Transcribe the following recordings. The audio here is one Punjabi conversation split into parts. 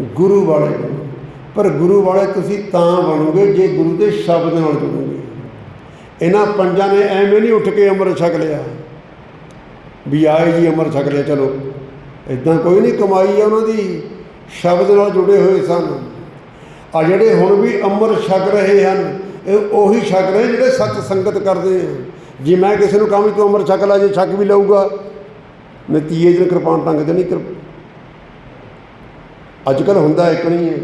ਗੁਰੂ ਵਾਲੇ ਬਣੋ ਪਰ ਗੁਰੂ ਵਾਲੇ ਤੁਸੀਂ ਤਾਂ ਬਣੋਗੇ ਜੇ ਗੁਰੂ ਦੇ ਸ਼ਬਦ ਨਾਲ ਜੁੜੋਗੇ ਇਹਨਾਂ ਪੰਜਾਂ ਨੇ ਐਵੇਂ ਨਹੀਂ ਉੱਠ ਕੇ ਅੰਮ੍ਰਿਤ ਛਕ ਲਿਆ। ਵੀ ਆਏ ਜੀ ਅੰਮ੍ਰਿਤ ਛਕ ਲਿਆ, ਚਲੋ। ਇਦਾਂ ਕੋਈ ਨਹੀਂ, ਕਮਾਈ ਆ ਉਹਨਾਂ ਦੀ। ਸ਼ਬਦ ਨਾਲ ਜੁੜੇ ਹੋਏ ਸਨ। ਆ ਜਿਹੜੇ ਹੁਣ ਵੀ ਅੰਮ੍ਰਿਤ ਛਕ ਰਹੇ ਹਨ, ਇਹ ਉਹੀ ਛਕ ਰਹੇ ਜਿਹੜੇ ਸਤ ਸੰਗਤ ਕਰਦੇ ਆ। ਜੇ ਮੈਂ ਕਿਸੇ ਨੂੰ ਕਹਾਂ ਵੀ ਤੂੰ ਅੰਮ੍ਰਿਤ ਛਕ ਲੈ, ਜੇ ਛਕ ਵੀ ਲਊਗਾ। ਨਤੀਜੇ ਦਿਨ ਕਿਰਪਾਨ ਟੰਗ ਤੇ ਨਹੀਂ ਕਿਰ ਅੱਜ ਕੱਲ ਹੁੰਦਾ ਇੱਕ ਨਹੀਂ ਹੈ।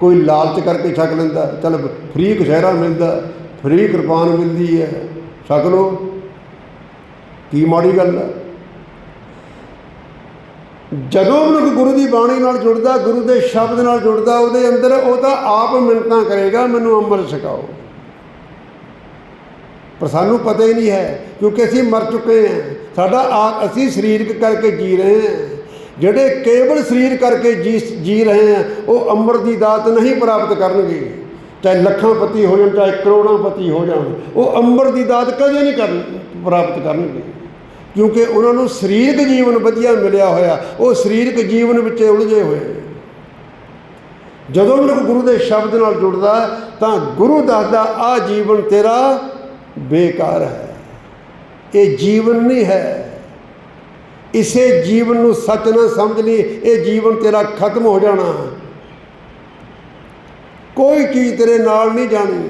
ਕੋਈ ਲਾਲਚ ਕਰਕੇ ਛਕ ਲੈਂਦਾ, ਚੱਲ ਫ੍ਰੀ ਕਸ਼ਹਿਰਾ ਮਿਲਦਾ ਫ੍ਰੀ ਕਿਰਪਾਨ ਮਿਲਦੀ ਹੈ। ਛਕ ਲੋ ਕੀ ਮਾੜੀ ਗੱਲ ਹੈ? ਜਦੋਂ ਮਨੁੱਖ ਗੁਰੂ ਦੀ ਬਾਣੀ ਨਾਲ ਜੁੜਦਾ, ਗੁਰੂ ਦੇ ਸ਼ਬਦ ਨਾਲ ਜੁੜਦਾ, ਉਹਦੇ ਅੰਦਰ ਉਹ ਤਾਂ ਆਪ ਮਿੰਨਤਾਂ ਕਰੇਗਾ, ਮੈਨੂੰ ਅੰਮ੍ਰਿਤ ਛਕਾਓ। ਪਰ ਸਾਨੂੰ ਪਤਾ ਹੀ ਨਹੀਂ ਹੈ, ਕਿਉਂਕਿ ਅਸੀਂ ਮਰ ਚੁੱਕੇ ਹਾਂ। ਸਾਡਾ ਆ ਅਸੀਂ ਸਰੀਰਕ ਕਰਕੇ ਜੀ ਰਹੇ ਹਾਂ। ਜਿਹੜੇ ਕੇਵਲ ਸਰੀਰ ਕਰਕੇ ਜੀ ਜੀ ਰਹੇ ਹਾਂ ਉਹ ਅੰਮ੍ਰਿਤ ਦੀ ਦਾਤ ਨਹੀਂ ਪ੍ਰਾਪਤ ਕਰਨਗੇ। ਚਾਹੇ ਲੱਖਾਂ ਪਤੀ ਹੋ ਜਾਣ, ਚਾਹੇ ਕਰੋੜਾਂ ਪਤੀ ਹੋ ਜਾਣ, ਉਹ ਅੰਮ੍ਰਿਤ ਦੀ ਦਾਤ ਕਦੇ ਨਹੀਂ ਕਰਨ, ਪ੍ਰਾਪਤ ਕਰਨਗੇ। ਕਿਉਂਕਿ ਉਹਨਾਂ ਨੂੰ ਸਰੀਰਕ ਜੀਵਨ ਵਧੀਆ ਮਿਲਿਆ ਹੋਇਆ, ਉਹ ਸਰੀਰਕ ਜੀਵਨ ਵਿੱਚ ਉਲਝੇ ਹੋਏ ਜਦੋਂ ਮਨੁੱਖ ਗੁਰੂ ਦੇ ਸ਼ਬਦ ਨਾਲ ਜੁੜਦਾ, ਤਾਂ ਗੁਰੂ ਦੱਸਦਾ ਆ ਜੀਵਨ ਤੇਰਾ ਬੇਕਾਰ ਹੈ। ਇਹ ਜੀਵਨ ਨਹੀਂ ਹੈ। ਇਸੇ ਜੀਵਨ ਨੂੰ ਸੱਚ ਨਾ ਸਮਝ ਲਈ ਇਹ ਜੀਵਨ ਤੇਰਾ ਖਤਮ ਹੋ ਜਾਣਾ। ਕੋਈ ਚੀਜ਼ ਤੇਰੇ ਨਾਲ ਨਹੀਂ ਜਾਣੀ।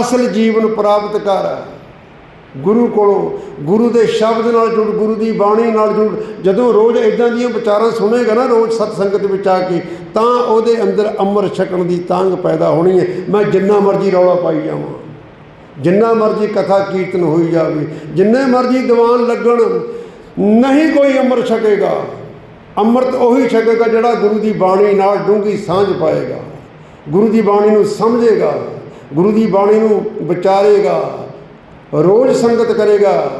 ਅਸਲ ਜੀਵਨ ਪ੍ਰਾਪਤ ਕਰ। ਗੁਰੂ ਕੋਲੋਂ, ਗੁਰੂ ਦੇ ਸ਼ਬਦ ਨਾਲ ਜੁੜ, ਗੁਰੂ ਦੀ ਬਾਣੀ ਨਾਲ ਜੁੜ। ਜਦੋਂ ਰੋਜ਼ ਇਦਾਂ ਦੀਆਂ ਵਿਚਾਰਾਂ ਸੁਣੇਗਾ ਨਾ, ਰੋਜ਼ ਸਤ ਸੰਗਤ ਵਿੱਚ ਆ ਕੇ, ਤਾਂ ਉਹਦੇ ਅੰਦਰ ਅੰਮ੍ਰਿਤ ਛਕਣ ਦੀ ਤਾਂਗ ਪੈਦਾ ਹੋਣੀ ਹੈ। ਮੈਂ ਜਿੰਨਾ ਮਰਜ਼ੀ ਰੌਲਾ ਪਾਈ ਜਾਵਾਂ। ਜਿੰਨਾ ਮਰਜ਼ੀ ਕਥਾ ਕੀਰਤਨ ਹੋਈ ਜਾਵੇ। ਜਿੰਨੇ ਮਰਜ਼ੀ ਦੀਵਾਨ ਲੱਗਣ। ਨਹੀਂ ਕੋਈ ਅੰਮ੍ਰਿਤ ਛਕੇਗਾ। ਅੰਮ੍ਰਿਤ ਉਹੀ ਛਕੇਗਾ ਜਿਹੜਾ ਗੁਰੂ ਦੀ ਬਾਣੀ ਨਾਲ ਡੂੰਘੀ ਸਾਂਝ ਪਾਏਗਾ। ਗੁਰੂ ਦੀ ਬਾਣੀ ਨੂੰ ਸਮਝੇਗਾ। ਗੁਰੂ ਦੀ ਬਾਣੀ ਨੂੰ ਵਿਚਾਰੇਗਾ। ਰੋਜ਼ ਸੰਗਤ ਕਰੇਗਾ।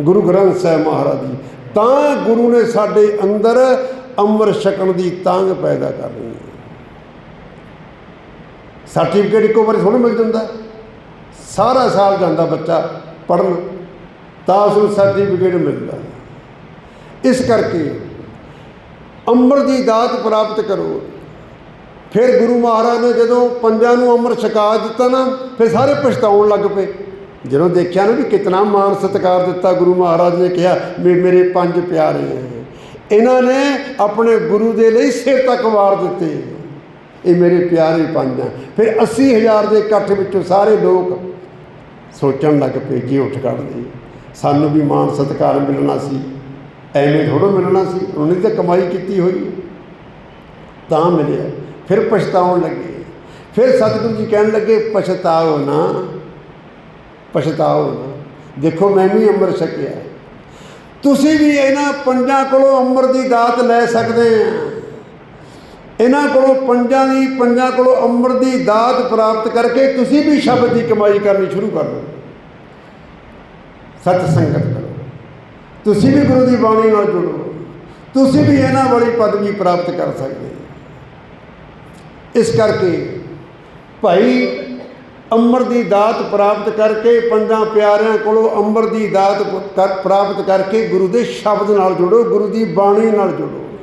ਗੁਰੂ ਗ੍ਰੰਥ ਸਾਹਿਬ ਮਹਾਰਾਜ ਜੀ, ਤਾਂ ਗੁਰੂ ਨੇ ਸਾਡੇ ਅੰਦਰ ਅੰਮ੍ਰਿਤ ਛਕਣ ਦੀ ਤਾਂਗ ਪੈਦਾ ਕਰਨੀ ਹੈ। ਸਰਟੀਫਿਕੇਟ ਇੱਕੋ ਵਾਰੀ ਥੋੜ੍ਹਾ ਮਿਲ ਜਾਂਦਾ। ਸਾਰਾ ਸਾਲ ਜਾਂਦਾ ਬੱਚਾ ਪੜ੍ਹਨ। ਤਾਂ ਉਸ ਨੂੰ ਸਰਟੀਫਿਕੇਟ ਮਿਲਦਾ ਇਸ ਕਰਕੇ ਅੰਮ੍ਰਿਤ ਦੀ ਦਾਤ ਪ੍ਰਾਪਤ ਕਰੋ। ਫਿਰ ਗੁਰੂ ਮਹਾਰਾਜ ਨੇ ਜਦੋਂ ਪੰਜਾਂ ਨੂੰ ਅੰਮ੍ਰਿਤ ਛਕਾ ਦਿੱਤਾ ਨਾ, ਫਿਰ ਸਾਰੇ ਪਛਤਾਉਣ ਲੱਗ ਪਏ। ਜਦੋਂ ਦੇਖਿਆ ਨਾ ਵੀ ਕਿਤਨਾ ਮਾਨ ਸਤਿਕਾਰ ਦਿੱਤਾ ਗੁਰੂ ਮਹਾਰਾਜ ਨੇ, ਕਿਹਾ, ਵੀ ਮੇਰੇ ਪੰਜ ਪਿਆਰੇ ਹੈ ਇਹਨਾਂ ਨੇ ਆਪਣੇ ਗੁਰੂ ਦੇ ਲਈ ਸਿਰ ਤੱਕ ਵਾਰ ਦਿੱਤੇ। ਇਹ ਮੇਰੇ ਪਿਆਰੇ ਪੰਜ ਆ। ਫਿਰ 80000 ਦੇ ਇਕੱਠ ਵਿੱਚੋਂ ਸਾਰੇ ਲੋਕ ਸੋਚਣ ਲੱਗ ਪਏ, ਜੀ ਉੱਠ ਕੱਢਦੇ ਸਾਨੂੰ ਵੀ ਮਾਨ ਸਤਿਕਾਰ ਮਿਲਣਾ ਸੀ। ਐਵੇਂ ਥੋੜ੍ਹਾ ਮਿਲਣਾ ਸੀ। ਉਹਨੇ ਤਾਂ ਕਮਾਈ ਕੀਤੀ ਹੋਈ। ਤਾਂ ਮਿਲਿਆ। ਫਿਰ ਪਛਤਾਉਣ ਲੱਗੇ। ਫਿਰ ਸਤਿਗੁਰੂ ਜੀ ਕਹਿਣ ਲੱਗੇ, ਪਛਤਾਓ ਨਾ। ਪਛਤਾਓ ਨਾ। ਦੇਖੋ, ਮੈਂ ਵੀ ਅੰਮ੍ਰਿਤ ਛਕਿਆ। ਤੁਸੀਂ ਵੀ ਇਹਨਾਂ ਪੰਜਾਂ ਕੋਲੋਂ ਅੰਮ੍ਰਿਤ ਦੀ ਦਾਤ ਲੈ ਸਕਦੇ ਆ। ਇਹਨਾਂ ਕੋਲੋਂ ਪੰਜਾਂ ਦੀ, ਪੰਜਾਂ ਕੋਲੋਂ ਅੰਮ੍ਰਿਤ ਦੀ ਦਾਤ ਪ੍ਰਾਪਤ ਕਰਕੇ ਤੁਸੀਂ ਵੀ ਸ਼ਬਦ ਦੀ ਕਮਾਈ ਕਰਨੀ ਸ਼ੁਰੂ ਕਰ ਦਿਓ। ਸਤ ਸੰਗਤ ਕਰੋ। ਤੁਸੀਂ ਵੀ ਗੁਰੂ ਦੀ ਬਾਣੀ ਨਾਲ ਜੁੜੋ। ਤੁਸੀਂ ਵੀ ਇਹਨਾਂ ਵਾਲੀ ਪਦਵੀ ਪ੍ਰਾਪਤ ਕਰ ਸਕਦੇ ਇਸ ਕਰਕੇ ਭਾਈ ਅੰਮ੍ਰਿਤ ਦੀ ਦਾਤ ਪ੍ਰਾਪਤ ਕਰਕੇ ਪੰਜਾਂ ਪਿਆਰਿਆਂ ਕੋਲੋਂ ਅੰਮ੍ਰਿਤ ਦੀ ਦਾਤ ਕਰ- ਪ੍ਰਾਪਤ ਕਰਕੇ ਗੁਰੂ ਦੇ ਸ਼ਬਦ ਨਾਲ ਜੁੜੋ, ਗੁਰੂ ਦੀ ਬਾਣੀ ਨਾਲ ਜੁੜੋ।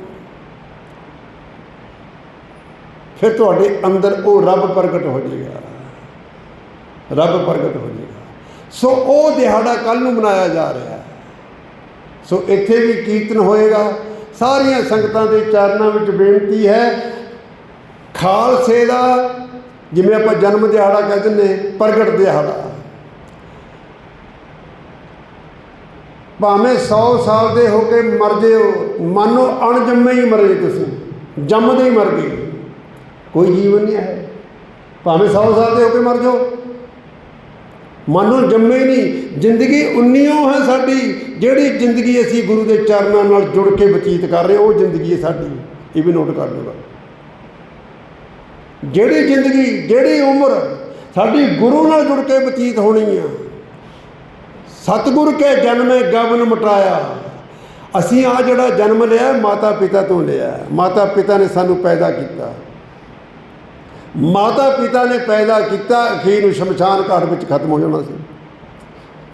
ਫਿਰ ਤੁਹਾਡੇ ਅੰਦਰ ਉਹ ਰੱਬ ਪ੍ਰਗਟ ਹੋ ਜਾਏਗਾ। ਰੱਬ ਪ੍ਰਗਟ ਹੋ ਜਾਏਗਾ। ਸੋ ਉਹ ਦਿਹਾੜਾ ਕੱਲ ਨੂੰ ਮਨਾਇਆ ਜਾ ਰਿਹਾ ਹੈ। ਸੋ ਇੱਥੇ ਵੀ ਕੀਰਤਨ ਹੋਏਗਾ। ਸਾਰੀਆਂ ਸੰਗਤਾਂ ਦੇ ਚਰਨਾਂ ਵਿੱਚ ਬੇਨਤੀ ਹੈ, ਖਾਲਸੇ ਦਾ ਜਿਵੇਂ ਆਪਾਂ ਜਨਮ ਦਿਹਾੜਾ ਕਹਿ ਦਿੰਦੇ, ਪ੍ਰਗਟ ਦਿਹਾੜਾ। ਭਾਵੇਂ 100 ਸਾਲ ਦੇ ਹੋ ਕੇ ਮਰ ਜਿਓ, ਮਾਨੋ ਅਣਜੰਮੇ ਹੀ ਮਰੇ ਤੁਸੀਂ, ਜੰਮਦੇ ਹੀ ਮਰ ਗਏ। ਕੋਈ ਜੀਵਨ ਨਹੀਂ ਹੈ। ਭਾਵੇਂ 100 ਸਾਲ ਦੇ ਹੋ ਕੇ ਮਰ ਜਾਓ ਮਾਨੋ ਜੰਮੇ ਨਹੀਂ। ਜ਼ਿੰਦਗੀ ਉਨੀਓ ਹੈ ਸਾਡੀ, ਜਿਹੜੀ ਜ਼ਿੰਦਗੀ ਅਸੀਂ ਗੁਰੂ ਦੇ ਚਰਨਾਂ ਨਾਲ ਜੁੜ ਕੇ ਬਤੀਤ ਕਰ ਰਹੇ, ਉਹ ਜ਼ਿੰਦਗੀ ਹੈ ਸਾਡੀ। ਇਹ ਵੀ ਨੋਟ ਕਰ ਲਓ ਜਿਹੜੀ ਜ਼ਿੰਦਗੀ, ਜਿਹੜੀ ਉਮਰ ਸਾਡੀ ਗੁਰੂ ਨਾਲ ਜੁੜ ਕੇ ਬਤੀਤ ਹੋਣੀ ਆ, ਸਤਿਗੁਰ ਕੇ ਜਨਮੇ ਗਵਨ ਮਟਾਇਆ। ਅਸੀਂ ਆ ਜਿਹੜਾ ਜਨਮ ਲਿਆ ਮਾਤਾ ਪਿਤਾ ਤੋਂ ਲਿਆ। ਮਾਤਾ ਪਿਤਾ ਨੇ ਸਾਨੂੰ ਪੈਦਾ ਕੀਤਾ। ਮਾਤਾ ਪਿਤਾ ਨੇ ਪੈਦਾ ਕੀਤਾ, ਅਖੀਰ ਨੂੰ ਸ਼ਮਸ਼ਾਨ ਘਾਟ ਵਿੱਚ ਖਤਮ ਹੋ ਜਾਣਾ ਸੀ।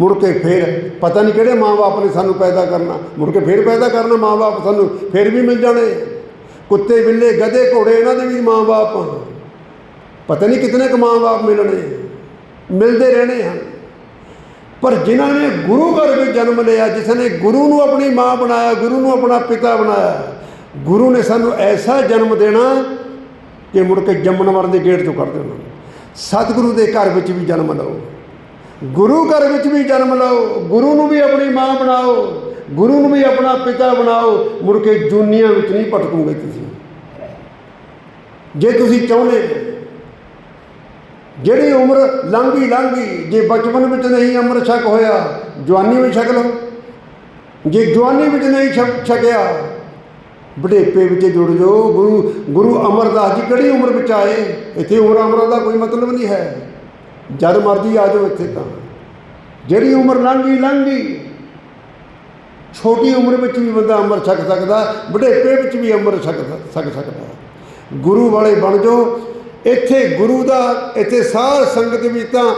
ਮੁੜ ਕੇ ਫੇਰ ਪਤਾ ਨਹੀਂ ਕਿਹੜੇ ਮਾਂ-ਬਾਪ ਨੇ ਸਾਨੂੰ ਪੈਦਾ ਕਰਨਾ। ਮੁੜ ਕੇ ਫੇਰ ਪੈਦਾ ਕਰਨਾ, ਮਾਂ-ਬਾਪ ਸਾਨੂੰ ਫੇਰ ਵੀ ਮਿਲ ਜਾਣੇ। ਕੁੱਤੇ, ਬਿੱਲੇ, ਗਧੇ, ਘੋੜੇ, ਇਹਨਾਂ ਦੇ ਵੀ ਮਾਂ-ਬਾਪ ਪਤਾ ਨਹੀਂ ਕਿਤਨੇ ਕੁ ਮਾਂ-ਬਾਪ ਮਿਲਣੇ। ਮਿਲਦੇ ਰਹਿਣੇ ਹਨ। ਪਰ ਜਿਨ੍ਹਾਂ ਨੇ ਗੁਰੂ ਘਰ ਵਿੱਚ ਜਨਮ ਲਿਆ, ਜਿਸ ਨੇ ਗੁਰੂ ਨੂੰ ਆਪਣੀ ਮਾਂ ਬਣਾਇਆ, ਗੁਰੂ ਨੂੰ ਆਪਣਾ ਪਿਤਾ ਬਣਾਇਆ, ਗੁਰੂ ਨੇ ਸਾਨੂੰ ਐਸਾ ਜਨਮ ਦੇਣਾ ਕਿ ਮੁੜ ਕੇ ਜੰਮਣ ਮਰਨ ਦੇ ਗੇਟ ਤੋਂ ਕੱਢ ਨੂੰ। ਸਤਿਗੁਰੂ ਦੇ ਘਰ ਵਿੱਚ ਵੀ ਜਨਮ ਲਓ। ਗੁਰੂ ਘਰ ਵਿੱਚ ਵੀ ਜਨਮ ਲਓ। ਗੁਰੂ ਨੂੰ ਵੀ ਆਪਣੀ ਮਾਂ ਬਣਾਓ। ਗੁਰੂ ਨੂੰ ਵੀ ਆਪਣਾ ਪਿਤਾ ਬਣਾਓ। ਮੁੜ ਕੇ ਜੂਨੀਆਂ ਵਿੱਚ ਨਹੀਂ ਭਟਕੋਗੇ ਤੁਸੀਂ। ਜੇ ਤੁਸੀਂ ਚਾਹੁੰਦੇ ਜਿਹੜੀ ਉਮਰ ਲੰਘੀ ਲੰਘੀ, ਜੇ ਬਚਪਨ ਵਿੱਚ ਨਹੀਂ ਅੰਮ੍ਰਿਤ ਛਕ ਹੋਇਆ, ਜਵਾਨੀ ਵਿੱਚ ਛਕ ਲਓ। ਜੇ ਜਵਾਨੀ ਵਿੱਚ ਨਹੀਂ ਛਕ ਛਕਿਆ ਬੁਢੇਪੇ ਵਿੱਚ ਜੁੜ ਜਾਓ, ਗੁਰੂ ਗੁਰੂ ਅਮਰਦਾਸ ਜੀ ਕਿਹੜੀ ਉਮਰ ਵਿੱਚ ਆਏ? ਇੱਥੇ ਉਮਰ ਅਮਰਾਂ ਦਾ ਕੋਈ ਮਤਲਬ ਨਹੀਂ ਹੈ। ਜਦ ਮਰਜ਼ੀ ਆ ਜਾਓ ਇੱਥੇ ਤਾਂ। ਜਿਹੜੀ ਉਮਰ ਲੰਘ ਗਈ ਲੰਘ। ਗਈ ਛੋਟੀ ਉਮਰ ਵਿੱਚ ਵੀ ਬੰਦਾ ਅੰਮ੍ਰਿਤ ਛਕ ਸਕਦਾ ਬੁਢੇਪੇ ਵਿੱਚ ਵੀ ਅੰਮ੍ਰਿਤ ਛਕ ਛਕ ਸਕਦਾ। ਗੁਰੂ ਵਾਲੇ ਬਣ ਜਾਓ। ਇੱਥੇ ਗੁਰੂ ਦਾ, ਇੱਥੇ ਸਾਰ ਸੰਗਤ ਵਿੱਚ ਤਾਂ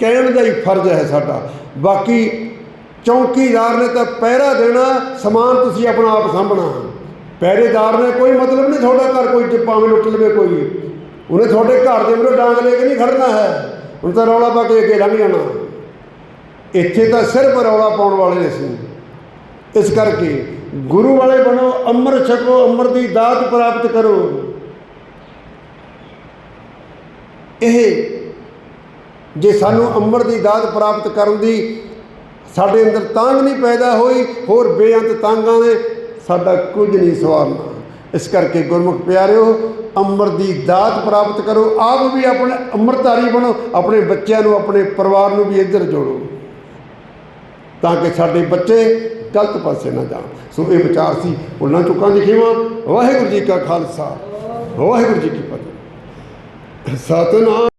ਕਹਿਣ ਦਾ ਹੀ ਫਰਜ਼ ਹੈ ਸਾਡਾ। ਬਾਕੀ ਚੌਕੀਦਾਰ ਨੇ ਤਾਂ ਪਹਿਰਾ ਦੇਣਾ, ਸਮਾਨ ਤੁਸੀਂ ਆਪਣਾ ਆਪ ਸਾਂਭਣਾ। ਪਹਿਰੇਦਾਰ ਨੇ ਕੋਈ ਮਤਲਬ ਨਹੀਂ ਤੁਹਾਡਾ ਘਰ, ਕੋਈ ਭਾਵੇਂ ਲੁੱਟ ਲਵੇ ਕੋਈ। ਉਹਨੇ ਤੁਹਾਡੇ ਘਰ ਦੇ ਮੂਹਰੇ ਡਾਂਗ ਲੈ ਕੇ ਨਹੀਂ ਖੜਨਾ ਹੈ। ਹੁਣ ਤਾਂ ਰੌਲਾ ਪਾ ਕੇ ਅੱਗੇ ਲੰਘ ਜਾਣਾ। ਇੱਥੇ ਤਾਂ ਸਿਰਫ ਰੌਲਾ ਪਾਉਣ ਵਾਲੇ ਸੀ ਇਸ ਕਰਕੇ ਗੁਰੂ ਵਾਲੇ ਬਣੋ, ਅੰਮ੍ਰਿਤ ਛਕੋ, ਅੰਮ੍ਰਿਤ ਦੀ ਦਾਤ ਪ੍ਰਾਪਤ ਕਰੋ। ਇਹ ਜੇ ਸਾਨੂੰ ਅੰਮ੍ਰਿਤ ਦੀ ਦਾਤ ਪ੍ਰਾਪਤ ਕਰਨ ਦੀ ਸਾਡੇ ਅੰਦਰ ਤਾਂਗ ਨਹੀਂ ਪੈਦਾ ਹੋਈ, ਹੋਰ ਬੇਅੰਤ ਤਾਂਗਾਂ ਦੇ ਸਾਡਾ ਕੁਝ ਨਹੀਂ ਸਵਾਰਨਾ। ਇਸ ਕਰਕੇ ਗੁਰਮੁਖ ਪਿਆਰਿਓ, ਅੰਮ੍ਰਿਤ ਦੀ ਦਾਤ ਪ੍ਰਾਪਤ ਕਰੋ, ਆਪ ਵੀ ਆਪਣੇ ਅੰਮ੍ਰਿਤਧਾਰੀ ਬਣੋ, ਆਪਣੇ ਬੱਚਿਆਂ ਨੂੰ, ਆਪਣੇ ਪਰਿਵਾਰ ਨੂੰ ਵੀ ਇੱਧਰ ਜੋੜੋ। ਤਾਂ ਕਿ ਸਾਡੇ ਬੱਚੇ ਗਲਤ ਪਾਸੇ ਨਾ ਜਾਣ। ਸੋ ਇਹ ਵਿਚਾਰ ਸੀ ਉਹਨਾਂ ਚੁੱਕਾਂ ਦੀ ਖੀਵਾ ਵਾਹਿਗੁਰੂ ਜੀ ਕਾ ਖਾਲਸਾ, ਵਾਹਿਗੁਰੂ ਜੀ ਕੀ ਫਤਿਹ। ਸਤਨਾਮ।